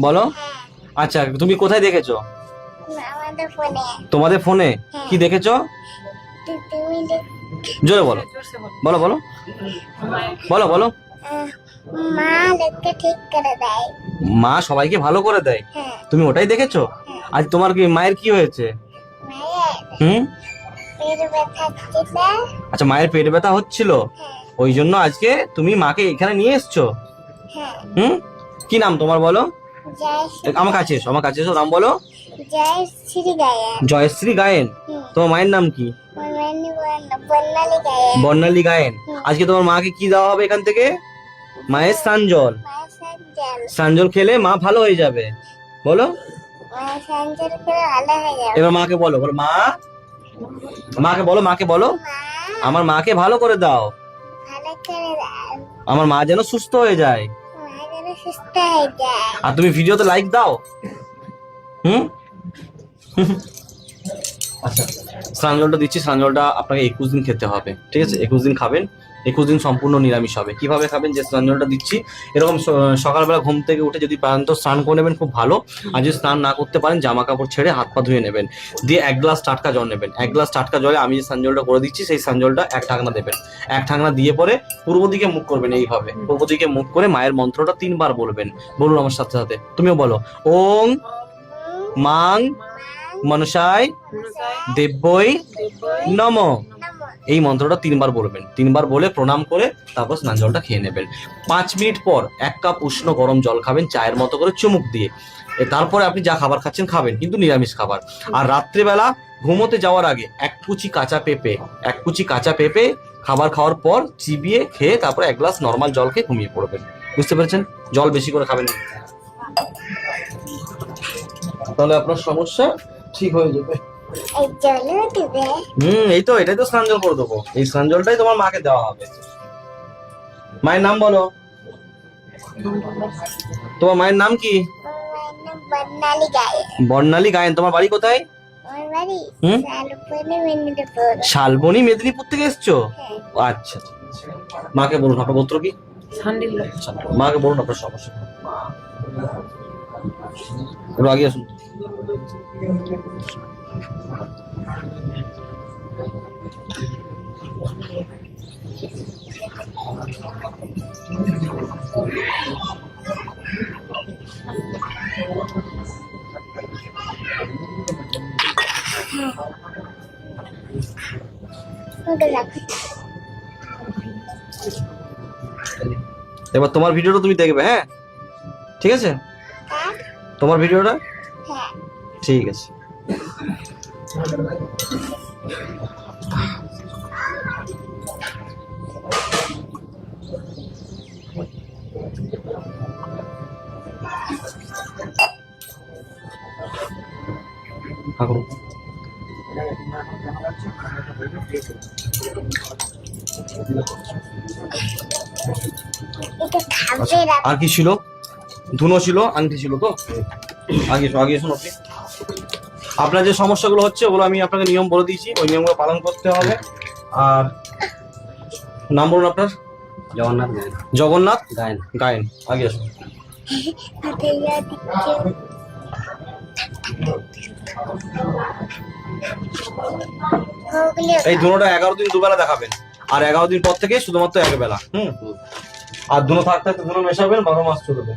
বলো। হ্যাঁ আচ্ছা তুমি কোথায় দেখেছ? তোমাদের ফোনে? হ্যাঁ। কি দেখেছ? জোরে বলো। বলো বলো। বলো বলো। মা লোককে ঠিক করে দেয়। মা সবাইকে ভালো করে দেয়? হ্যাঁ। তুমি ওটাই দেখেছ? আজ তোমার কি মায়ের কি হয়েছে? হুম? আচ্ছা মায়ের পেট ব্যথা হচ্ছিল? হ্যাঁ। ওই জন্য আজকে তুমি মাকে এখানে নিয়ে এসছো? হ্যাঁ। হুম? কি নাম তোমার বলো? আমার কাছে এসো আমার কাছে এসো নাম বলো। জয়শ্রী গায়েন? তোমার মায়ের নাম কি? বর্ণালী গায়েন। আজকে তোমার মাকে কি দেওয়া হবে এখান থেকে? মায়ের স্নান জল স্নান জল খেলে মা ভালো হয়ে যাবে। বলো। এবার মাকে বলো বলো মা। মাকে বলো মাকে বলো। আমার মাকে ভালো করে দাও। আমার মা যেন সুস্থ হয়ে যায়। সুস্থ হয়ে যায় আর তুমি ভিডিওতে লাইক দাও। হুম? আচ্ছা স্নান জলটা দিচ্ছি, স্নান জলটা আপনাকে একুশ দিন খেতে হবে, ঠিক আছে? একুশ দিন খাবেন, একুশ দিন সম্পূর্ণ নিরামিষ হবে। কীভাবে খাবেন? যে স্নান জলটা দিচ্ছি, এরকম সকালবেলা ঘুম থেকে উঠে যদি পারেন তো স্নান করে নেবেন, খুব ভালো। আর যদি স্নান না করতে পারেন, জামা কাপড় ছেড়ে হাত পা ধুয়ে নেবেন। দিয়ে এক গ্লাস টাটকা জল নেবেন। এক গ্লাস টাটকা জলে আমি যে স্নান জলটা করে দিচ্ছি, সেই স্নান জলটা এক ঢাকনা দেবেন। এক ঢাকনা দিয়ে পরে পূর্ব দিকে মুখ করবেন এইভাবে। পূর্ব দিকে মুখ করে মায়ের মন্ত্রটা তিনবার বলবেন। বলুন আমার সাথে সাথে। তুমিও বলো, ওং মাং মনসায় দেব্যই নম। এই মন্ত্রটা তিনবার বলবেন। তিনবার বলে প্রণাম করে তারপর স্নান জলটা খেয়ে নেবেন। পাঁচ মিনিট পর এক কাপ উষ্ণ গরম জল খাবেন চায়ের মতো করে চুমুক দিয়ে। তারপরে আপনি যা খাবার খাচ্ছেন খাবেন, কিন্তু নিরামিষ খাবার। আর রাত্রেবেলা ঘুমোতে যাওয়ার আগে এক কুচি কাঁচা পেঁপে, এক কুচি কাঁচা পেঁপে খাবার খাওয়ার পর চিবিয়ে খেয়ে তারপরে এক গ্লাস নর্মাল জল খেয়ে ঘুমিয়ে পড়বেন। বুঝতে পেরেছেন? জল বেশি করে খাবেন তাহলে আপনার সমস্যা ঠিক হয়ে যাবে। এই হুম এই তো এটাই তো স্নান জল করে দেবো। এই স্নান জলটাই তোমার মাকে দেওয়া হবে। মায়ের নাম বলো। তোমার মায়ের নাম কি? বর্ণালী গায়েন তোমার বাড়ি কোথায়? আমার বাড়ি মেদিনীপুর। শালবনি মেদিনীপুর থেকে এসছো? হ্যাঁ। আচ্ছা মাকে বলুন আপনার গোত্র কি? মাকে বলুন আপনার সমস্যা। একটু আগে আসুন। এবার তোমার ভিডিওটা তুমি দেখবে হ্যাঁ? ঠিক আছে? তোমার ভিডিওটা? হ্যাঁ। ঠিক আছে। ঠাকুর আচ্ছা, আর কি ছিল? ধুনো ছিল আংটি ছিল তো? আগে আগে আপনি আপনার যে সমস্যাগুলো হচ্ছে ওগুলো আমি আপনাকে নিয়ম বলে দিয়েছি। ওই নিয়মগুলো পালন করতে হবে। আর নাম বলুন আপনার? জগন্নাথ গায়েন। জগন্নাথ গায়েন। গায়েন। আগে আসুন। এই ধুনোটা এগারো দিন দুবেলা দেখাবেন। আর এগারো দিন পর থেকে শুধুমাত্র এক বেলা হুম? আর ধুনো থাকতে থাকতে ধুনো মেশাবেন বারো মাস চলবে।